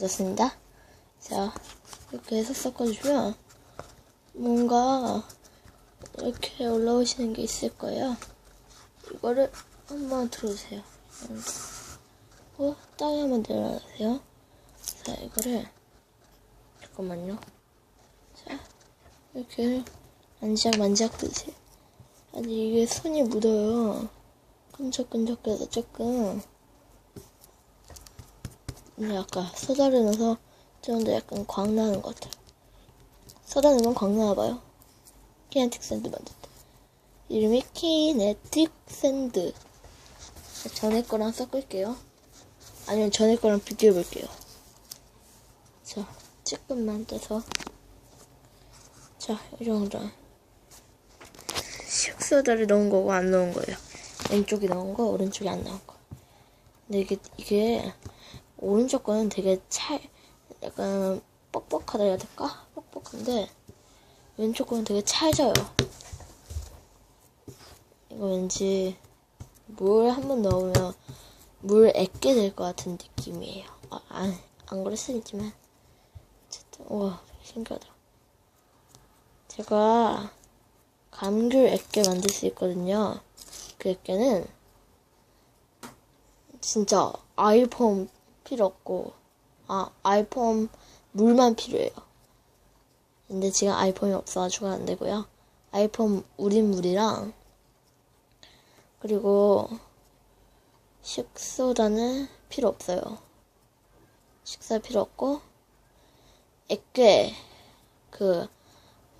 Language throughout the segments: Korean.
좋습니다. 자, 이렇게 해서 섞어주면 뭔가 이렇게 올라오시는 게 있을 거예요. 이거를 한번 들어주세요. 어, 땅에 한번 내려주세요. 자, 이거를 잠깐만요. 자, 이렇게 만지작 만지작 드세요. 아니 이게 손이 묻어요. 끈적끈적해서 조금. 근데 아까 소다를 넣어서 좀더 약간 광 나는 것 같아요. 소다 넣으면 광 나와봐요. 키네틱 샌드 만들 때. 이름이 키네틱 샌드. 전에 거랑 섞을게요. 아니면 전에 거랑 비교해 볼게요. 자, 조금만 떼서. 자, 이 정도. 식소다를 넣은 거고 안 넣은 거예요. 왼쪽이 넣은 거, 오른쪽이 안 넣은 거. 근데 이게, 이게, 오른쪽 거는 되게 찰, 약간 뻑뻑하다 해야 될까? 뻑뻑한데, 왼쪽 거는 되게 찰져요. 이거 왠지, 물 한 번 넣으면 물 액게 될 것 같은 느낌이에요. 아, 안, 안 그럴 수 있지만. 어쨌든, 우와, 신기하다. 제가 감귤 액게 만들 수 있거든요. 그 액게는 진짜 아이폰 필요 없고, 아, 아이폰 물만 필요해요. 근데 지금 아이폰이 없어가지고 안 되고요. 아이폰 우린 물이랑, 그리고 식소다는 필요 없어요. 식사 필요 없고, 액괴, 그,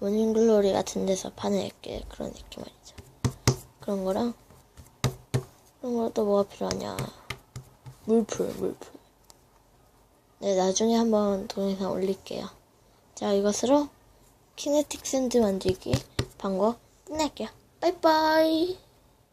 모닝글로리 같은 데서 파는 액괴, 그런 액괴 말이죠. 그런 거랑, 그런 거또 뭐가 필요하냐. 물풀, 물풀. 네, 나중에 한번 동영상 올릴게요. 자, 이것으로 키네틱 샌드 만들기 방법 끝낼게요. 빠이빠이!